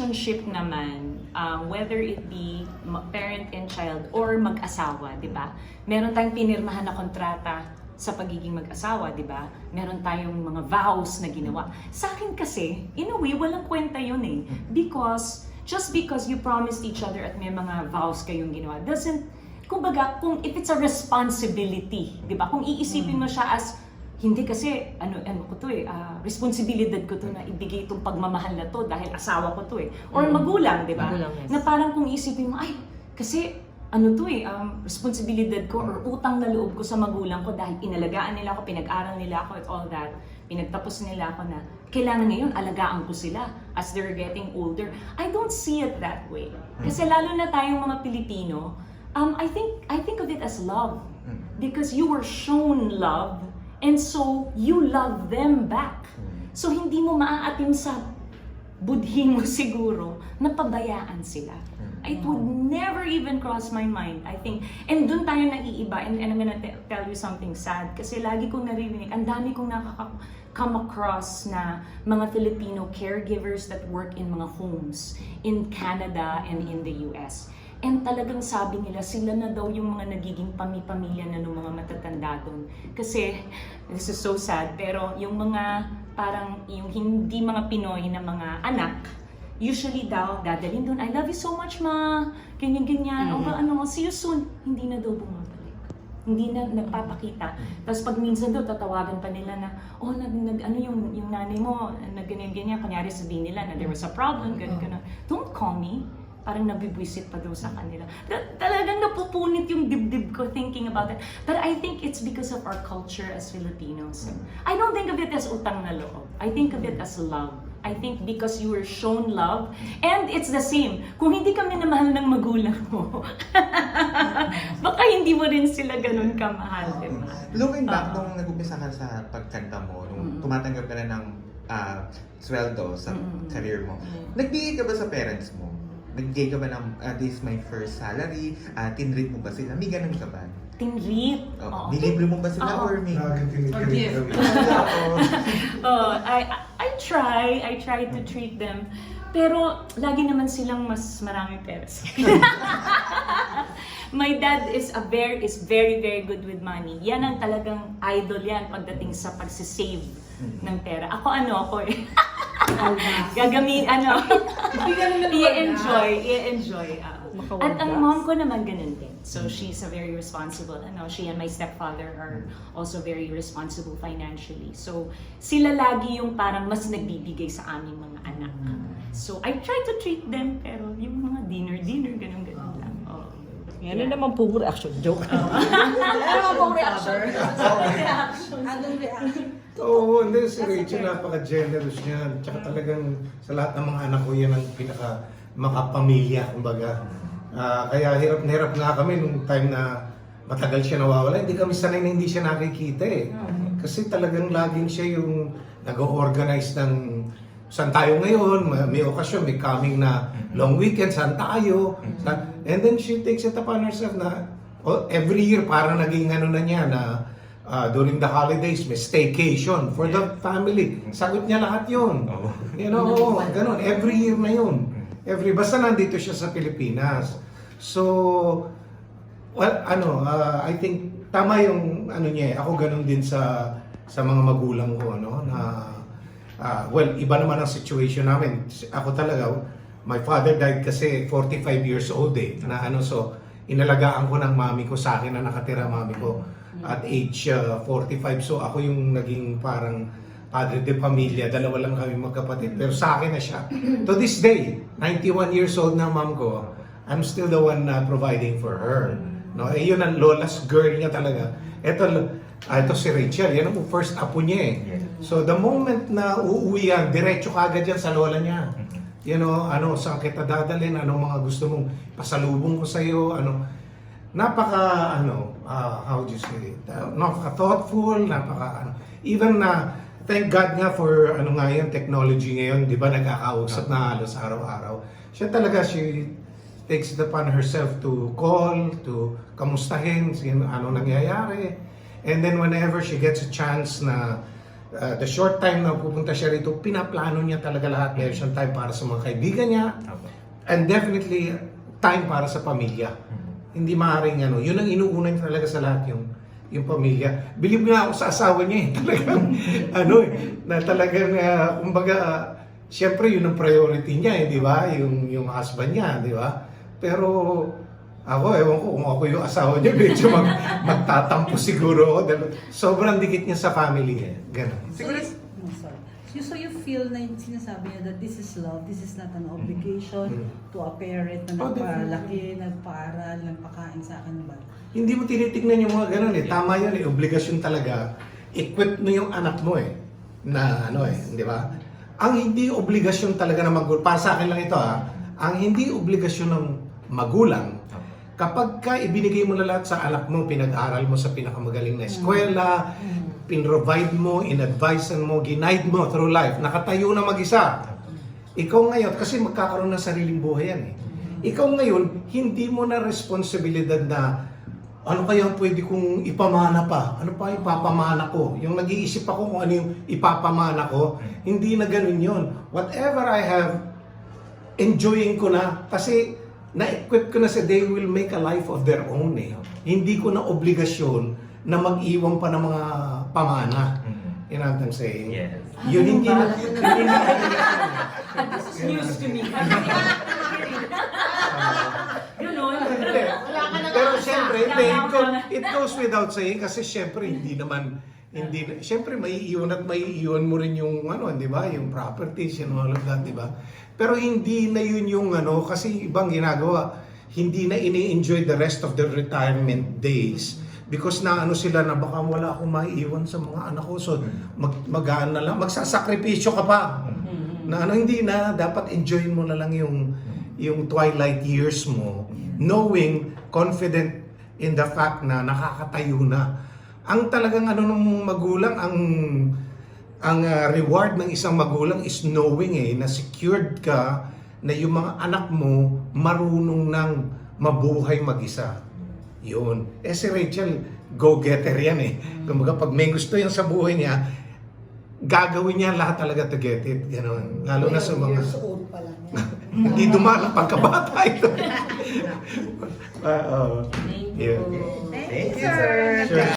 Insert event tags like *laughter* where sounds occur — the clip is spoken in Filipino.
relationship naman, um, whether it be parent and child or mag-asawa, di ba? Meron tayong pinirmahan na kontrata sa pagiging mag-asawa, di ba? Meron tayong mga vows na ginawa. Sa akin kasi, in a way, walang kwenta yun eh. Because, just because you promised each other at may mga vows kayong ginawa, doesn't, kumbaga, kung if it's a responsibility, di ba? Kung iisipin mo siya as, hindi kasi, ano, ano ko to eh, ah, responsibilidad ko to na ibigay itong pagmamahal na to dahil asawa ko to eh. Or magulang, di ba? Yes. Na parang kung isipin mo, ay, kasi, ano to eh, um, responsibilidad ko or utang na loob ko sa magulang ko dahil inalagaan nila ako, pinag-aral nila ako, at all that. Pinagtapos nila ako na kailangan ngayon alagaan ko sila as they're getting older. I don't see it that way. Kasi lalo na tayong mga Pilipino, um, I think I think of it as love. Because you were shown love and so you love them back. So hindi mo maaatim sa budhi mo *laughs* siguro na pabayaan sila. It would never even cross my mind, I think. And doon tayo naiiba. And, and I'm gonna te- tell you something sad. Kasi lagi kong naririnig, ang dami kong nakaka-come across na mga Filipino caregivers that work in mga homes in Canada and in the US. And talagang sabi nila, sila na daw yung mga nagiging pami-pamilya na ng mga matatanda doon. Kasi, this is so sad, pero yung mga parang, yung hindi mga Pinoy na mga anak, usually daw, dadalhin doon, I love you so much, ma. Ganyan-ganyan. O ba, ano, see you soon. Hindi na daw bumabalik. Hindi na nagpapakita. Tapos pag minsan daw, tatawagan pa nila na, oh, nag, nag ano yung, yung nanay mo, nag ganyan-ganyan. Kunyari sabihin nila na there was a problem, ganyan, ganyan. Don't call me. Parang nabibwisit pa daw sa kanila. Ta- talagang napupunit yung dibdib ko thinking about it. But I think it's because of our culture as Filipinos. I don't think of it as utang na loob. I think of it as love. I think because you were shown love. And it's the same. Kung hindi kami namahal ng magulang mo, *laughs* baka hindi mo rin sila ganun kamahal, di ba? Looking back, nung nag-umpisa ka sa pagkanta mo, nung Mm. tumatanggap ka na ng ah, sweldo sa Mm. career mo, nagbigay ka ba sa parents mo? Nagbigay ka ba ng, ah, this is my first salary? Uh, tinreat mo ba sila? May ganun ka ba? Tinreat. Oh, Oo. Nilibre mo ba sila Oo. or may... Lagi Or tinikilig kami. *laughs* Oh, I I try, I try to treat them. Pero lagi naman silang mas maraming pera. *laughs* My dad is a very is very very good with money. Yan ang talagang idol yan pagdating sa pagsisave ng pera. Ako ano ako eh. *laughs* Gagamin ano. *laughs* I-enjoy, i-enjoy. Makawag At ang mom ko naman ganun din. So she's a very responsible, ano, she and my stepfather are also very responsible financially. So sila lagi yung parang mas nagbibigay sa aming mga anak. So I try to treat them, pero yung mga dinner-dinner, ganun-ganun lang. Oh. Yan yeah. naman po reaction joke. Ano naman pong reaction? *laughs* Anong reaction? Oo, hindi si Rachel napaka-generous niya. Tsaka talagang sa lahat ng mga anak ko yan ang pinaka makapamilya, kumbaga. Ah, kaya hirap na hirap nga kami nung time na matagal siya nawawala. Hindi kami sanay na hindi siya nakikita eh. Kasi talagang laging siya yung nag-organize ng saan tayo ngayon, may- may okasyon, may coming na long weekend, saan tayo. Saan- And then she takes it upon herself na oh, every year parang naging ano na niya na ah, during the holidays may staycation for the family. Sagot niya lahat yun. Oo. You know, oo, *laughs* ganun. Every year na yun. Every, basta nandito siya sa Pilipinas. So, well, ano, ah, I think tama yung ano niya, eh. ako ganun din sa sa mga magulang ko, no, na ah, well, iba naman ang situation namin. Ako talaga, my father died kasi 45 years old eh, na ano, so, inalagaan ko ng mami ko sa akin na nakatira mami ko at age ah, 45. So, ako yung naging parang padre de pamilya, dalawa lang kami magkapatid. Pero sa akin na siya. To this day, 91 years old na mom ko, I'm still the one na providing for her. No, eh yun ang lola's girl niya talaga. Ito, ah, ito si Rachel, yan ang first apo niya eh. So the moment na uuwi yan, diretso kagad yan sa lola niya. You know, ano, saan kita dadalhin, ano mga gusto mong pasalubong ko sa'yo, ano. Napaka, ano, ah, how do you say it? Uh, napaka thoughtful, napaka, ano. Even na, thank God nga for, ano nga yan, technology ngayon, di ba, nagkakausap na halos araw-araw. Siya talaga, she takes it upon herself to call, to kamustahin, sino, ano nangyayari. And then whenever she gets a chance na uh, the short time na pupunta siya rito, pinaplano niya talaga lahat. Meron siyang time para sa mga kaibigan niya, Opo. and definitely time para sa pamilya. Hindi maaaring ano, yun ang inuuna niya talaga sa lahat yung yung pamilya. Believe nga ako sa asawa niya eh. *laughs* Talagang ano eh, na talagang uh, kumbaga uh, Siyempre, yun ang priority niya, eh, di ba? Yung, yung husband niya, di ba? Pero ako, ewan ko kung ako yung asawa niya, medyo mag, magtatampo siguro ako. Dahil sobrang dikit niya sa family eh. Ganun. So, you, oh, sorry. So, so you feel na yung sinasabi niya that this is love, this is not an obligation Mm. to a parent na Oh, nagpalaki, nagpaaral, nagpakain sa akin ba? Hindi mo tinitignan yung mga ganun eh. Tama yun eh. Obligasyon talaga. Equip mo yung anak mo eh. Na ano eh, di ba? Ang hindi obligasyon talaga ng magulang, para sa akin lang ito ha, ang hindi obligasyon ng magulang, kapag ka ibinigay mo na lahat sa anak mo, pinag-aral mo sa pinakamagaling na eskwela, pinrovide mo, in-advisean mo, ginaid mo through life, nakatayo na mag-isa. Ikaw ngayon, kasi magkakaroon ng sariling buhay yan eh. Ikaw ngayon, hindi mo na responsibilidad na ano kaya pwede kong ipamana pa? Ano pa ipapamana ko? Yung nag-iisip ako kung ano yung ipapamana ko, hindi na ganun yun. Whatever I have, enjoying ko na. Kasi na-equip ko na sa they will make a life of their own eh. Hindi ko na obligasyon na mag-iwan pa ng mga pamana. Mhm. You know what I'm saying? Yes. Yun hindi na, hindi na This is news to me. *laughs* *laughs* Ganun. Hindi. Pero siyempre, it goes without saying kasi siyempre hindi naman hindi na- siyempre may iwan at may iwan mo rin yung ano, 'di ba? Yung properties and all of that, 'di ba? Pero hindi na yun yung ano kasi ibang ginagawa. Hindi na ini-enjoy the rest of their retirement days because na ano sila na baka wala akong maiiwan sa mga anak ko so mag magaan na lang magsasakripisyo ka pa na ano hindi na dapat enjoy mo na lang yung yung twilight years mo knowing confident in the fact na nakakatayo na ang talagang ano nung magulang ang ang uh, reward ng isang magulang is knowing eh na secured ka na yung mga anak mo marunong nang mabuhay mag-isa yun. Eh si Rachel, go-getter yan eh. Kumbaga pag may gusto yan sa buhay niya, gagawin niya lahat talaga to get it. Ganon. Lalo na sa mga... Years old pa lang. *laughs* Hindi dumaan pagkabata ito. *laughs* Ah, oo. Thank you. Thank Thank you, sir. sir.